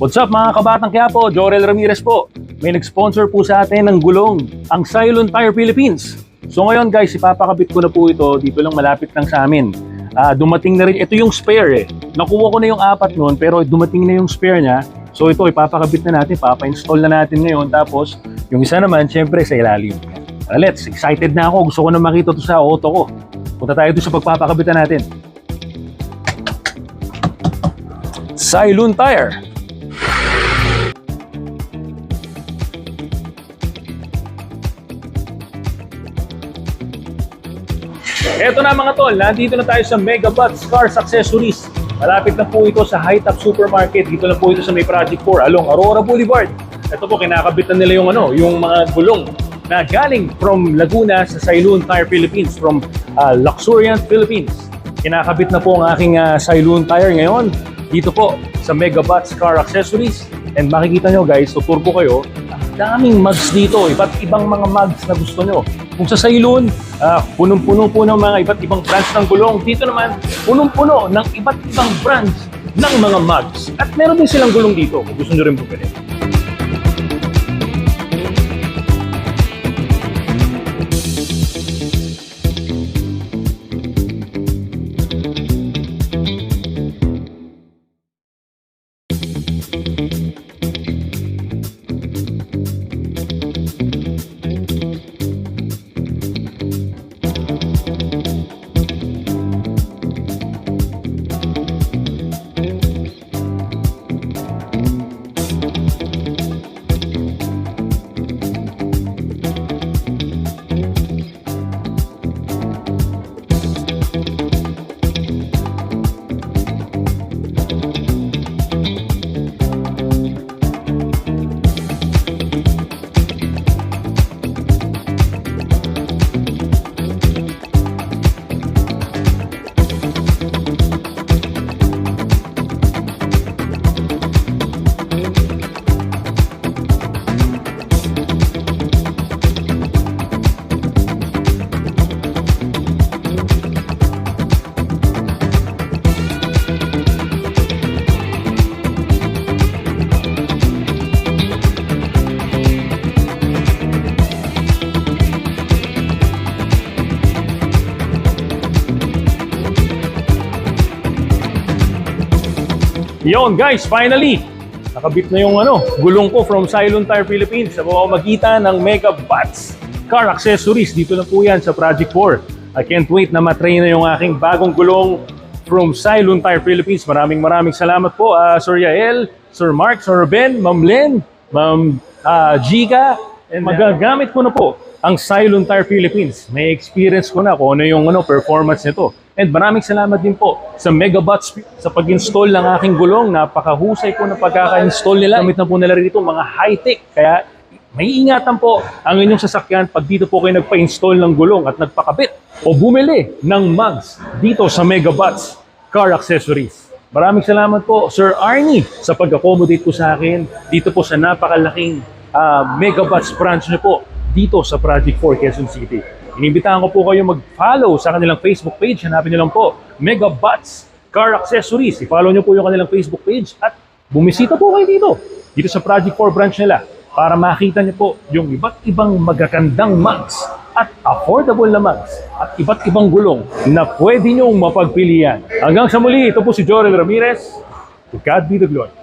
What's up mga kabatang Quiapo? Jorel Ramirez po. May nag-sponsor po sa atin ng gulong, ang Cylon Tire Philippines. So ngayon guys, ipapakabit ko na po ito dito lang malapit lang sa amin. Ah, dumating na rin, ito yung spare eh. Nakuha ko na yung apat noon pero dumating na yung spare niya. So ito ipapakabit na natin, papa-install na natin ngayon. Tapos yung isa naman, syempre sa ilalim. Ah, let's, excited na ako. Gusto ko na makita to sa auto ko. Punta tayo doon sa pagpapakabitan natin. Cylon Tire. Eto na mga tol, nandito na tayo sa Megabuts Cars Accessories. Malapit na po ito sa High Top Supermarket. Dito na po ito sa may Project 4 along Aurora Boulevard. Ito po, kinakabitan nila yung ano, yung mga gulong na galing from Laguna sa Cylon Tire Philippines, from uh, Luxuriant Philippines. Kinakabit na po ang aking uh, Cylon Tire ngayon dito po sa Megabuts Car Accessories. And makikita nyo guys, tutur po kayo, daming mugs dito, iba't ibang mga mugs na gusto nyo. Kung sa Sailon, ah, punong-puno po ng mga iba't ibang brands ng gulong. Dito naman, punong-puno ng iba't ibang brands ng mga mugs. At meron din silang gulong dito kung gusto nyo rin bumili. Yon guys, finally! Nakabit na yung ano, gulong ko from Cylon Tire Philippines sa pamamagitan ng Mega Bats Car Accessories. Dito na po yan sa Project 4. I can't wait na matry na yung aking bagong gulong from Cylon Tire Philippines. Maraming maraming salamat po, ah, Sir Yael, Sir Mark, Sir Ben, Ma'am Len, Ma'am ah, Giga. And magagamit ko na po ang Cylon Tire Philippines. May experience ko na kung ano yung ano, performance nito. And maraming salamat din po sa Megabots sa pag-install ng aking gulong. Napakahusay po ng pagkaka-install nila. Gamit na po nila rito mga high-tech. Kaya may ingatan po ang inyong sasakyan pag dito po kayo nagpa-install ng gulong at nagpakabit o bumili ng mugs dito sa Megabots Car Accessories. Maraming salamat po, Sir Arnie, sa pag-accommodate po sa akin dito po sa napakalaking uh, Megabots branch niyo po dito sa Project 4 Quezon City. Inibitahan ko po kayo mag-follow sa kanilang Facebook page. Hanapin niyo lang po, Megabots Car Accessories. I-follow niyo po yung kanilang Facebook page at bumisita po kayo dito, dito sa Project 4 branch nila para makita niyo po yung iba't ibang magagandang mugs at affordable na mugs at iba't ibang gulong na pwede niyong mapagpilian. Hanggang sa muli, ito po si Jorel Ramirez. To God be the glory.